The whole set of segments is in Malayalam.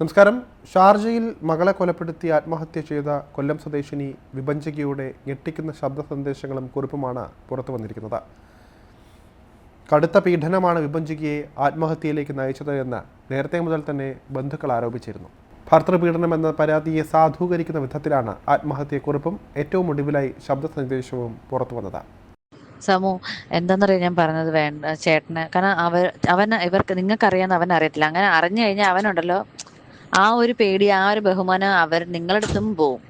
നമസ്കാരം. ഷാർജയിൽ മകളെ കൊലപ്പെടുത്തി ആത്മഹത്യ ചെയ്ത കൊല്ലം സ്വദേശിനി വിഭഞ്ചികയുടെ ഞെട്ടിക്കുന്ന ശബ്ദ സന്ദേശങ്ങളും കുറിപ്പുമാണ് പുറത്തു വന്നിരിക്കുന്നത്. കടുത്ത പീഡനമാണ് വിഭഞ്ചികയെ ആത്മഹത്യയിലേക്ക് നയിച്ചത് എന്ന് നേരത്തെ മുതൽ തന്നെ ബന്ധുക്കൾ ആരോപിച്ചിരുന്നു. ഭർത്തൃപീഡനം എന്ന പരാതിയെ സാധൂകരിക്കുന്ന വിധത്തിലാണ് ആത്മഹത്യക്കുറിപ്പും ഏറ്റവും ഒടുവിലായി ശബ്ദ സന്ദേശവും പുറത്തു വന്നത്. സമു എന്താന്നറിയാം ഞാൻ പറഞ്ഞത് വേണ്ട ചേട്ടന്. കാരണം അവർ അവൻ ഇവർക്ക് നിങ്ങൾക്ക് അറിയാമെന്ന് അവൻ അറിയത്തില്ല അങ്ങനെ അറിഞ്ഞു കഴിഞ്ഞാൽ അവനുണ്ടല്ലോ. ആ ഒരു പേടി ആ ഒരു ബഹുമാനം അവർ നിങ്ങളുടെ അടുത്തും പോവും.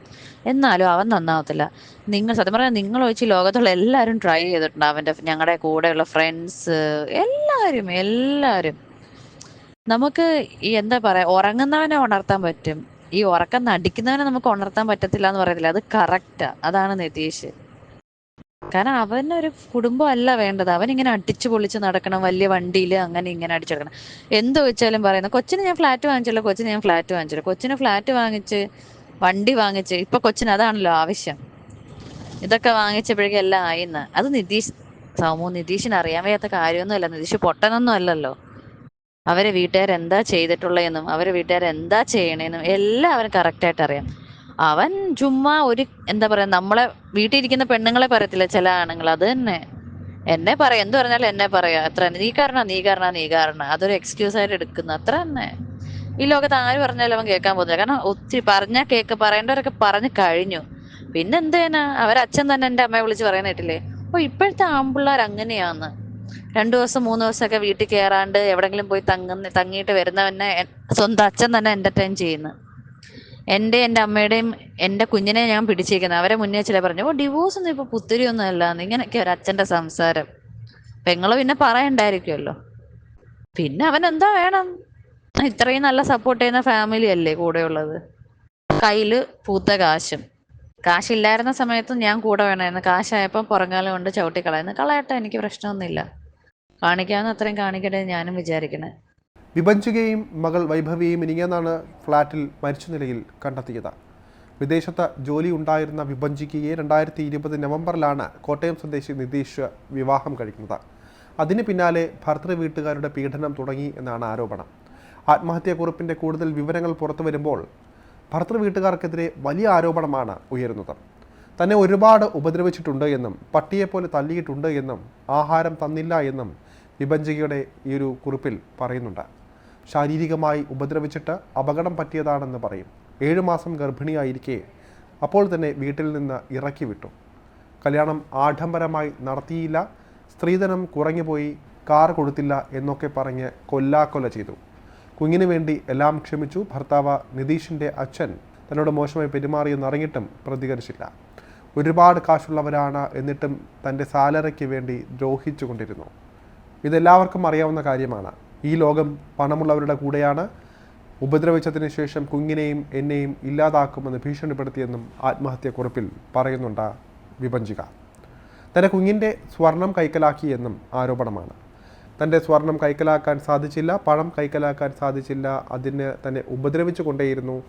എന്നാലും അവൻ നന്നാവത്തില്ല. നിങ്ങൾ സത്യം പറഞ്ഞാൽ നിങ്ങൾ ഒഴിച്ച് ലോകത്തുള്ള എല്ലാവരും ട്രൈ ചെയ്തിട്ടുണ്ട്. അവന്റെ ഞങ്ങളുടെ കൂടെയുള്ള ഫ്രണ്ട്സ് എല്ലാവരും എല്ലാവരും. നമുക്ക് ഈ എന്താ പറയാ ഉറങ്ങുന്നവനെ ഉണർത്താൻ പറ്റും. ഈ ഉറക്കം നടിക്കുന്നവനെ നമുക്ക് ഉണർത്താൻ പറ്റത്തില്ല എന്ന് പറയത്തില്ല അത് കറക്റ്റാ അതാണ് നിതീഷ്. കാരണം അവനൊരു കുടുംബം അല്ല വേണ്ടത്. അവൻ ഇങ്ങനെ അടിച്ചു പൊളിച്ച് നടക്കണം. വലിയ വണ്ടിയിൽ അങ്ങനെ ഇങ്ങനെ അടിച്ചെടുക്കണം എന്ത് വെച്ചാലും പറയുന്നത് കൊച്ചിന് ഞാൻ ഫ്ലാറ്റ് വാങ്ങിച്ചല്ലോ. കൊച്ചിന് ഞാൻ ഫ്ലാറ്റ് വാങ്ങിച്ചല്ലോ. കൊച്ചിന് ഫ്ലാറ്റ് വാങ്ങിച്ച് വണ്ടി വാങ്ങിച്ച് ഇപ്പൊ കൊച്ചിന് അതാണല്ലോ ആവശ്യം. ഇതൊക്കെ വാങ്ങിച്ചപ്പോഴേക്കും എല്ലാം ആയിന്ന്. അത് നിതീഷ് സൗമു നിതീഷിന് അറിയാൻ വയ്യാത്ത കാര്യമൊന്നുമല്ല. നിതീഷ് പൊട്ടനൊന്നും അല്ലല്ലോ. അവരെ വീട്ടുകാർ എന്താ ചെയ്തിട്ടുള്ളതെന്നും അവരെ വീട്ടുകാർ എന്താ ചെയ്യണേന്നും എല്ലാം അവന് കറക്റ്റായിട്ട് അറിയാം. അവൻ ചുമ്മാ ഒരു എന്താ പറയാ നമ്മളെ വീട്ടിൽ ഇരിക്കുന്ന പെണ്ണുങ്ങളെ പറയത്തില്ല ചില ആണുങ്ങൾ. അത് തന്നെ. എന്നെ പറയാം. എന്ത് പറഞ്ഞാലും എന്നെ പറയാം. അത്ര നീ കാരണ? നീ കാരണ? നീ കാരണ? അതൊരു എക്സ്ക്യൂസ് ആയിട്ട് എടുക്കുന്നു. അത്ര തന്നെ. ഈ ലോകത്ത് ആര് പറഞ്ഞാലും അവൻ കേൾക്കാൻ പോകുന്നില്ല. കാരണം ഒത്തിരി പറഞ്ഞാൽ കേക്ക് പറയേണ്ടവരൊക്കെ പറഞ്ഞു കഴിഞ്ഞു. പിന്നെ എന്ത് ചെയ്യാനാ? അവരച്ഛൻ തന്നെ എന്റെ അമ്മയെ വിളിച്ച് പറയുന്ന കേട്ടില്ലേ? ഓ ഇപ്പോഴത്തെ ആമ്പിള്ളേർ അങ്ങനെയാന്ന് രണ്ടു ദിവസം മൂന്ന് ദിവസമൊക്കെ വീട്ടിൽ കയറാണ്ട് എവിടെങ്കിലും പോയി തങ്ങുന്ന തങ്ങിയിട്ട് വരുന്നവനെ സ്വന്തം അച്ഛൻ തന്നെ എന്റർടൈൻ ചെയ്യുന്നു. എന്റെ എന്റെ അമ്മയുടെയും എന്റെ കുഞ്ഞിനെ ഞാൻ പിടിച്ചിരിക്കുന്നത് അവരെ മുന്നേ ചില പറഞ്ഞു ഓ ഡിവോഴ്സ് ഒന്നും ഇപ്പൊ പുത്തിരി ഒന്നും അല്ല ഇങ്ങനെയൊക്കെ ഒരു അച്ഛന്റെ സംസാരം. പെങ്ങൾ പിന്നെ പറയണ്ടായിരിക്കുമല്ലോ പിന്നെ അവൻ എന്താ വേണം? ഇത്രയും നല്ല സപ്പോർട്ട് ചെയ്യുന്ന ഫാമിലി അല്ലേ കൂടെയുള്ളത്? കയ്യിൽ പൂത്ത കാശും. കാശില്ലായിരുന്ന സമയത്തും ഞാൻ കൂടെ വേണമായിരുന്നു. കാശായപ്പോൾ പുറങ്കാലം കൊണ്ട് ചവിട്ടി കളയുന്നു കളയട്ടെ എനിക്ക് പ്രശ്നമൊന്നുമില്ല. കാണിക്കാവുന്ന അത്രയും കാണിക്കട്ടെ ഞാനും വിചാരിക്കണേ. വിഭഞ്ചികയും മകൾ വൈഭവിയെയും ഇനിയെന്നാണ് ഫ്ലാറ്റിൽ മരിച്ച നിലയിൽ കണ്ടെത്തിയത്. വിദേശത്ത് ജോലി ഉണ്ടായിരുന്ന വിഭജിക്കയെ രണ്ടായിരത്തി ഇരുപത് നവംബറിലാണ് കോട്ടയം സ്വദേശി നിതീഷ് വിവാഹം കഴിക്കുന്നത്. അതിന് പിന്നാലെ ഭർത്തൃ വീട്ടുകാരുടെ പീഡനം തുടങ്ങി എന്നാണ് ആരോപണം. ആത്മഹത്യാക്കുറിപ്പിന്റെ കൂടുതൽ വിവരങ്ങൾ പുറത്തു വരുമ്പോൾ ഭർത്തൃ വീട്ടുകാർക്കെതിരെ വലിയ ആരോപണമാണ് ഉയരുന്നത്. തന്നെ ഒരുപാട് ഉപദ്രവിച്ചിട്ടുണ്ട് എന്നും പട്ടിയെപ്പോലെ തല്ലിയിട്ടുണ്ട് എന്നും ആഹാരം തന്നില്ല എന്നും വിഭഞ്ചികയുടെ ഈ ഒരു കുറിപ്പിൽ പറയുന്നുണ്ട്. ശാരീരികമായി ഉപദ്രവിച്ചിട്ട് അപകടം പറ്റിയതാണെന്ന് പറയും. ഏഴു മാസം ഗർഭിണിയായിരിക്കെ അപ്പോൾ തന്നെ വീട്ടിൽ നിന്ന് ഇറക്കി വിട്ടു. കല്യാണം ആഡംബരമായി നടത്തിയില്ല. സ്ത്രീധനം കുറഞ്ഞുപോയി കാർ കൊടുത്തില്ല എന്നൊക്കെ പറഞ്ഞ് കൊല്ലാക്കൊല ചെയ്തു. കുഞ്ഞിനു വേണ്ടി എല്ലാം ക്ഷമിച്ചു. ഭർത്താവ് നിതീഷിന്റെ അച്ഛൻ തന്നോട് മോശമായി പെരുമാറിയെന്നറിഞ്ഞിട്ടും പ്രതികരിച്ചില്ല. ഒരുപാട് കാശുള്ളവരാണ് എന്നിട്ടും തന്റെ സാലറിക്ക് വേണ്ടി ദ്രോഹിച്ചു കൊണ്ടിരുന്നു ഇതെല്ലാവർക്കും അറിയാവുന്ന കാര്യമാണ്. ഈ ലോകം പണമുള്ളവരുടെ കൂടെയാണ്. ഉപദ്രവിച്ചതിന് ശേഷം കുഞ്ഞിനെയും എന്നെയും ഇല്ലാതാക്കുമെന്ന് ഭീഷണിപ്പെടുത്തിയെന്നും ആത്മഹത്യക്കുറിപ്പിൽ പറയുന്നുണ്ട് വിഭഞ്ചിക തന്റെ കുഞ്ഞിന്റെ സ്വർണം കൈക്കലാക്കിയെന്നും ആരോപണമാണ്. തന്റെ സ്വർണം കൈക്കലാക്കാൻ സാധിച്ചില്ല പണം കൈക്കലാക്കാൻ സാധിച്ചില്ല. അതിന് തന്നെ ഉപദ്രവിച്ചു കൊണ്ടേയിരുന്നു.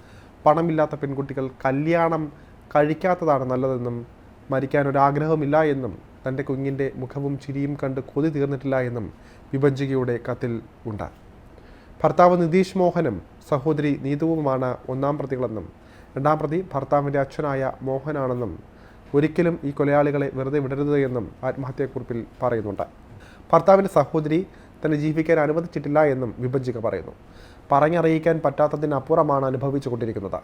പണമില്ലാത്ത പെൺകുട്ടികൾ കല്യാണം കഴിക്കാത്തതാണ് നല്ലതെന്നും മരിക്കാൻ ഒരാഗ്രഹമില്ല എന്നും തന്റെ കുഞ്ഞിന്റെ മുഖവും ചിരിയും കണ്ട് കൊതി തീർന്നിട്ടില്ല എന്നും വിഭജികയുടെ കത്തിൽ ഉണ്ട്. ഭർത്താവ് നിതീഷ് മോഹനും സഹോദരി നീതുവുമാണ് ഒന്നാം പ്രതികളെന്നും രണ്ടാം പ്രതി ഭർത്താവിന്റെ അച്ഛനായ മോഹനാണെന്നും ഒരിക്കലും ഈ കൊലയാളികളെ വെറുതെ വിടരുത് എന്നും ആത്മഹത്യാക്കുറിപ്പിൽ പറയുന്നുണ്ട്. ഭർത്താവിന്റെ സഹോദരി തന്നെ ജീവിക്കാൻ അനുവദിച്ചിട്ടില്ല എന്നും വിഭജിക പറയുന്നു. പറഞ്ഞറിയിക്കാൻ പറ്റാത്തതിനപ്പുറമാണ് അനുഭവിച്ചു കൊണ്ടിരിക്കുന്നത്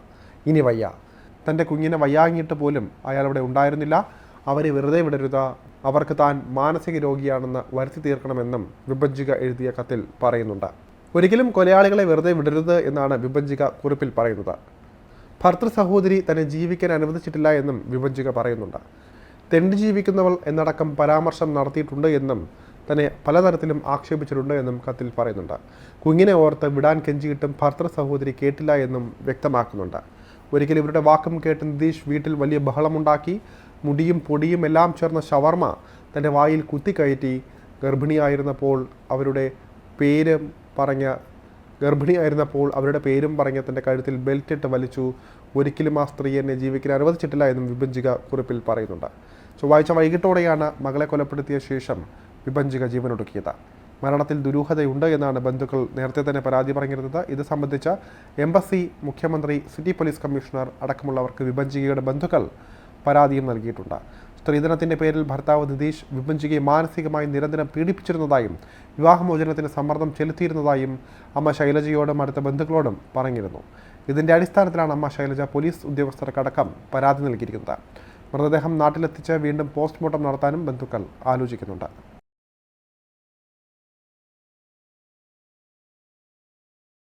ഇനി വയ്യ. തന്റെ കുഞ്ഞിനെ വയ്യാങ്ങിയിട്ട് പോലും അയാൾ അവിടെ ഉണ്ടായിരുന്നില്ല. അവരെ വെറുതെ വിടരുത്. അവർക്ക് താൻ മാനസിക രോഗിയാണെന്ന് വരുത്തി തീർക്കണമെന്നും വിഭജിക എഴുതിയ കത്തിൽ പറയുന്നുണ്ട്. ഒരിക്കലും കൊലയാളികളെ വെറുതെ വിടരുത് എന്നാണ് വിഭജിക കുറിപ്പിൽ പറയുന്നത്. ഭർത്തൃ സഹോദരി തന്നെ ജീവിക്കാൻ അനുവദിച്ചിട്ടില്ല എന്നും വിഭജിക പറയുന്നുണ്ട്. തെണ്ടി ജീവിക്കുന്നവൾ എന്നടക്കം പരാമർശം നടത്തിയിട്ടുണ്ട് എന്നും തന്നെ പലതരത്തിലും ആക്ഷേപിച്ചിട്ടുണ്ട് എന്നും കത്തിൽ പറയുന്നുണ്ട്. കുഞ്ഞിനെ ഓർത്ത് വിടാൻ കെഞ്ചിയിട്ടും ഭർത്തൃ സഹോദരി കേട്ടില്ല എന്നും വ്യക്തമാക്കുന്നുണ്ട്. ഒരിക്കൽ ഇവരുടെ വാക്കും കേട്ട് നിതീഷ് വീട്ടിൽ വലിയ ബഹളമുണ്ടാക്കി മുടിയും പൊടിയും എല്ലാം ചേർന്ന ഷവർമ തന്റെ വായിൽ കുത്തിക്കയറ്റി ഗർഭിണിയായിരുന്നപ്പോൾ അവരുടെ പേരും പറഞ്ഞ ഗർഭിണിയായിരുന്നപ്പോൾ അവരുടെ പേരും പറഞ്ഞ തന്റെ കഴുത്തിൽ ബെൽറ്റ് ഇട്ട് വലിച്ചു. ഒരിക്കലും ആ സ്ത്രീ എന്നെ ജീവിക്കാൻ അനുവദിച്ചിട്ടില്ല എന്നും വിഭജിക കുറിപ്പിൽ പറയുന്നുണ്ട്. ചൊവ്വാഴ്ച വൈകിട്ടോടെയാണ് മകളെ കൊലപ്പെടുത്തിയ ശേഷം വിഭജിക ജീവനൊടുക്കിയത്. മരണത്തിൽ ദുരൂഹതയുണ്ട് എന്നാണ് ബന്ധുക്കൾ നേരത്തെ തന്നെ പരാതി പറഞ്ഞിരുന്നത്. ഇത് സംബന്ധിച്ച് എംബസി മുഖ്യമന്ത്രി സിറ്റി പോലീസ് കമ്മീഷണർ അടക്കമുള്ളവർക്ക് വിഭജികയുടെ ബന്ധുക്കൾ പരാതിയും നൽകിയിട്ടുണ്ട്. സ്ത്രീധനത്തിന്റെ പേരിൽ ഭർത്താവ് നിതീഷ് വിഭജികയെ മാനസികമായി നിരന്തരം പീഡിപ്പിച്ചിരുന്നതായും വിവാഹമോചനത്തിന് സമ്മർദ്ദം ചെലുത്തിയിരുന്നതായും അമ്മ ശൈലജയോടും അടുത്ത ബന്ധുക്കളോടും പറഞ്ഞിരുന്നു. ഇതിന്റെ അടിസ്ഥാനത്തിലാണ് അമ്മ ശൈലജ പോലീസ് ഉദ്യോഗസ്ഥർക്കടക്കം പരാതി നൽകിയിരിക്കുന്നത്. മൃതദേഹം നാട്ടിലെത്തിച്ച് വീണ്ടും പോസ്റ്റ്മോർട്ടം നടത്താനും ബന്ധുക്കൾ ആലോചിക്കുന്നുണ്ട്.